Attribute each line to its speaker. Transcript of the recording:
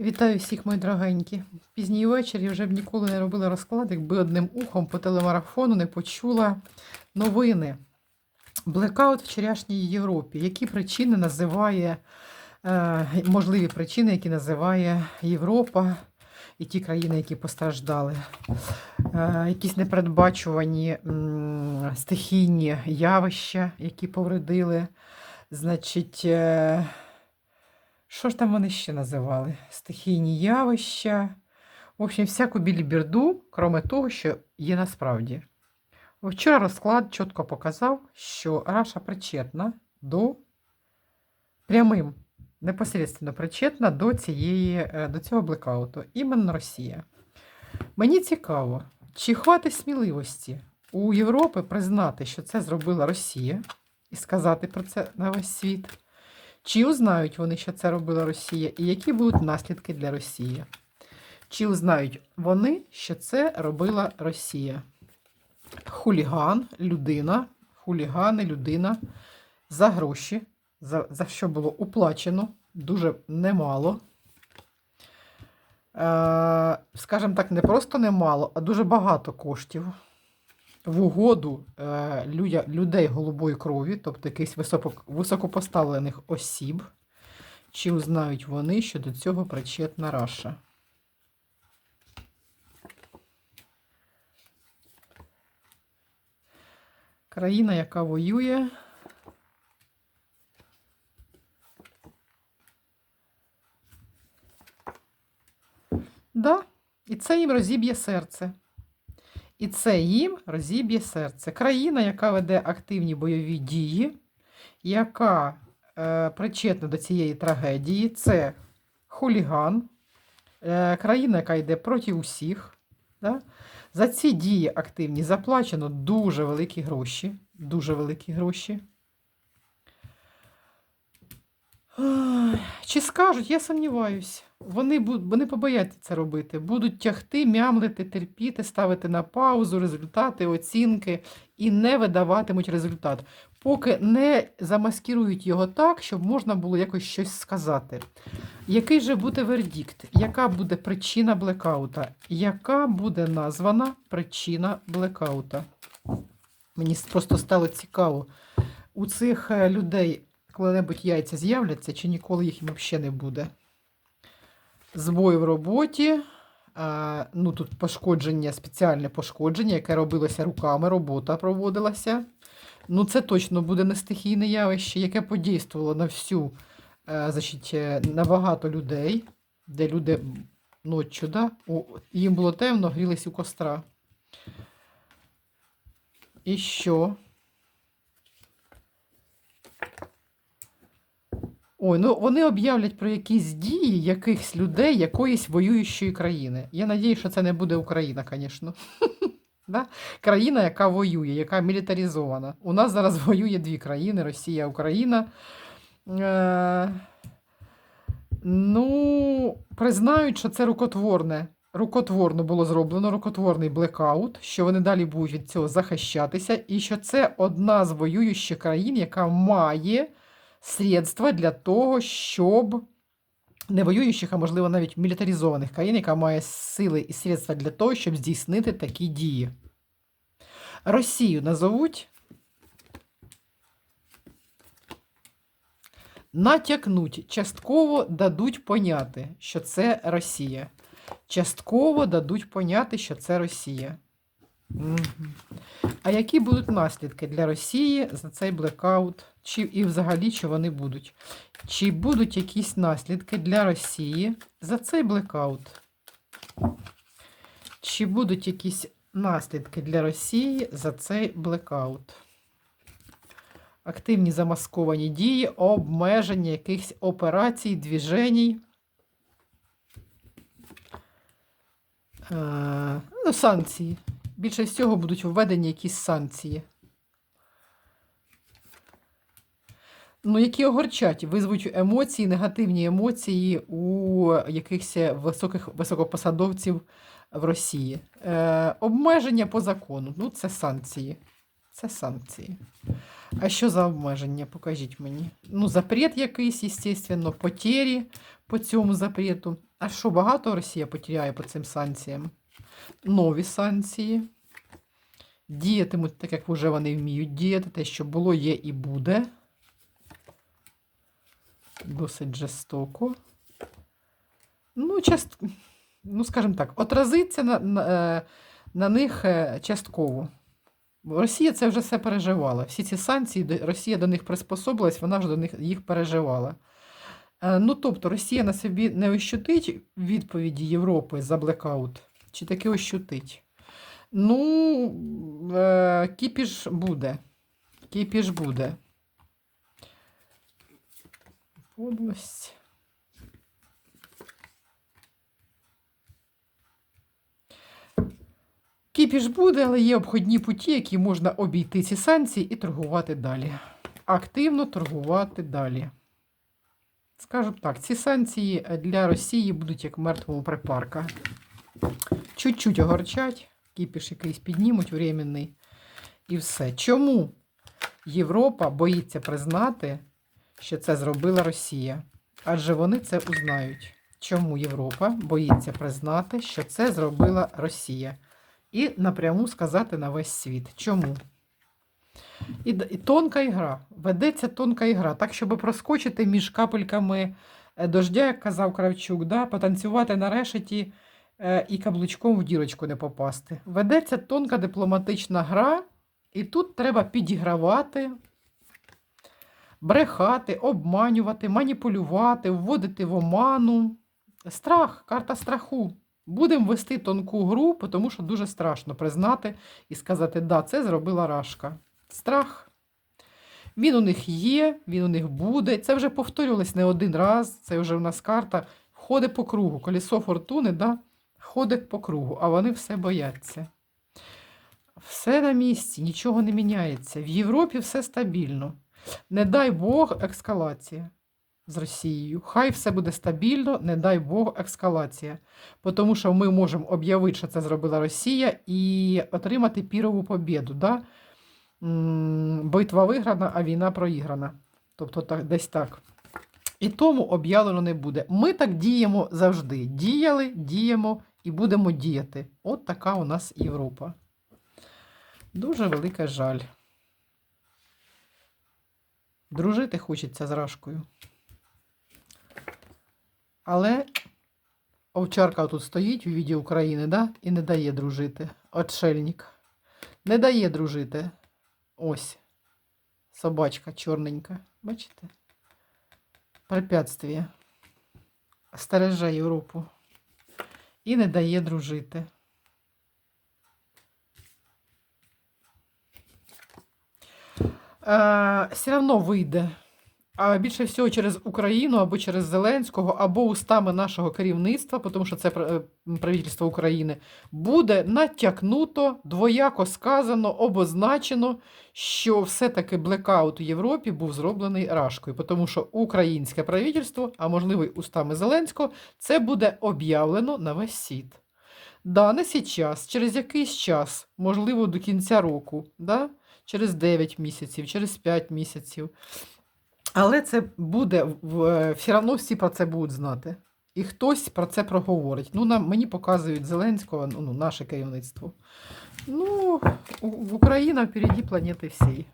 Speaker 1: Вітаю всіх, мої дорогенькі. Пізній вечір я вже б ніколи не робила розклад, якби одним ухом по телемарафону не почула новини. Блекаут в вчорашній Європі. Які причини називає, е, можливі причини, які називає Європа і ті країни, які постраждали. Е, якісь непередбачувані стихійні явища, які повредили. Значить. Що ж там вони ще називали? Стихійні явища. В общем, всяку біліберду, кроме того, що є насправді. Вчора розклад чітко показав, що Раша причетна до прямим, непосередньо причетна до, цієї, е, до цього блекауту. Іменно Росія. Мені цікаво, чи хватить сміливості у Європи признати, що це зробила Росія, і сказати про це на весь світ. Чи узнають вони, що це робила Росія, і які будуть наслідки для Росії? Чи узнають вони, що це робила Росія? Хуліган, людина, хулігани, людина за гроші, за, за що було уплачено дуже немало. Е, скажімо так, не просто немало, а дуже багато коштів в угоду е, людей голубої крові, тобто якихось високо, високопоставлених осіб, чи узнають вони, що до цього причетна Раша. Країна, яка воює. Да, і це їм розіб'є серце. І це їм розіб'є серце. Країна, яка веде активні бойові дії, яка е, причетна до цієї трагедії, це хуліган, е, країна, яка йде проти усіх. Да? За ці дії активні заплачено дуже великі гроші. Дуже великі гроші. Чи скажуть, я сумніваюсь. Вони, вони побояться це робити. Будуть тягти, мямлити, терпіти, ставити на паузу результати, оцінки і не видаватимуть результат, поки не замаскірують його так, щоб можна було якось щось сказати. Який же буде вердикт? Яка буде причина блекаута? Яка буде названа причина блекаута? Мені просто стало цікаво. У цих е, людей коли-небудь яйця з'являться, чи ніколи їх взагалі не буде? Збої в роботі. Ну, тут пошкодження, спеціальне пошкодження, яке робилося руками, робота проводилася. Ну, це точно буде не стихійне явище, яке подействувало на всю, е, значить, е, на багато людей, де люди ночі, да? Їм було темно, грілись у костра. І що? Ой, ну вони об'являть про якісь дії якихось людей якоїсь воюючої країни. Я надіюсь, що це не буде Україна, звісно. Да? Країна, яка воює, яка мілітаризована. У нас зараз воює дві країни: Росія, Україна. Е... Ну, признають, що це рукотворне. Рукотворно було зроблено, рукотворний блекаут, що вони далі будуть від цього захищатися, і що це одна з воюючих країн, яка має средства для того, щоб не воюючих, а можливо навіть мілітаризованих країн, яка має сили і средства для того, щоб здійснити такі дії. Росію назовуть. Натякнуть, частково дадуть поняти, що це Росія. Частково дадуть поняти, що це Росія. Мгм. А які будуть наслідки для Росії за цей блекаут? Чи і взагалі чи вони будуть? Чи будуть якісь наслідки для Росії за цей блекаут? Чи будуть якісь наслідки для Росії за цей блекаут? Активні замасковані дії, обмеження якихось операцій, двіженій. Е, ну, санкції. Більше всього будуть введені якісь санкції. Ну, які огорчать, визвуть емоції, негативні емоції у якихось високих високопосадовців в Росії. Е, обмеження по закону. Ну, це санкції. Це санкції. А що за обмеження? Покажіть мені. Ну, запрет якийсь, естественно, потері по цьому запрету. А що багато Росія потеряє по цим санкціям? Нові санкції. Діятимуть так, як вже вони вміють діяти. Те, що було, є і буде. Досить жорстоко. Ну, част... ну скажімо так, отразиться на, на, е, на них е, частково. Росія це вже все переживала. Всі ці санкції, Росія до них приспособилась, вона ж до них їх переживала. Е, Ну, тобто, Росія на собі не ощутить відповіді Європи за блекаут, чи таки ощутить? Ну, е, кіпіш буде. Кіпіш буде. Подлость. Кіпіш буде, але є обходні путі, які можна обійти ці санкції і торгувати далі. Активно торгувати далі. Скажу так, ці санкції для Росії будуть як мертвого припарка. Чуть-чуть огорчать, кіпіш якийсь піднімуть временний. І все. Чому Європа боїться признати, що це зробила Росія? Адже вони це узнають. Чому Європа боїться признати, що це зробила Росія? І напряму сказати на весь світ. Чому? І, і тонка ігра. Ведеться тонка ігра. Так, щоб проскочити між капельками е, дождя, як казав Кравчук, да? потанцювати на решеті і каблучком в дірочку не попасти. Ведеться тонка дипломатична гра, і тут треба підігравати, брехати, обманювати, маніпулювати, вводити в оману. Страх, карта страху. Будемо вести тонку гру, тому що дуже страшно признати і сказати, да, це зробила Рашка. Страх. Він у них є, він у них буде. Це вже повторювалось не один раз. Це вже в нас карта ходить по кругу. Колесо фортуни, да, ходить по кругу, а вони все бояться. Все на місці, нічого не міняється. В Європі все стабільно. Не дай Бог ескалація з Росією. Хай все буде стабільно, не дай Бог ескалація. Тому що ми можемо об'явити, що це зробила Росія, і отримати пірову побіду. Да? Битва виграна, а війна проіграна. Тобто так, десь так. І тому об'явлено не буде. Ми так діємо завжди. Діяли, діємо і будемо діяти. От така у нас Європа. Дуже велика жаль. Дружити хочеться з Рашкою. Але овчарка тут стоїть у віді України, да? і не дає дружити. Отшельник. Не дає дружити. Ось. Собачка чорненька. Бачите? Препятствие. Стереже Європу. І не дає дружити. Е, все одно вийде. А більше всього через Україну або через Зеленського, або устами нашого керівництва, тому що це е, правительство України, буде натякнуто, двояко сказано, обозначено, що все-таки блекаут у Європі був зроблений Рашкою, тому що українське правительство, а можливо й устами Зеленського, це буде об'явлено на весь світ. Да, не сейчас, через якийсь час, можливо, до кінця року, да? через 9 місяців, через 5 місяців. Але це буде е, все одно всі про це будуть знати. І хтось про це проговорить. Ну, нам, мені показують Зеленського, ну, ну, наше керівництво. Ну, Україна впереді планети всієї.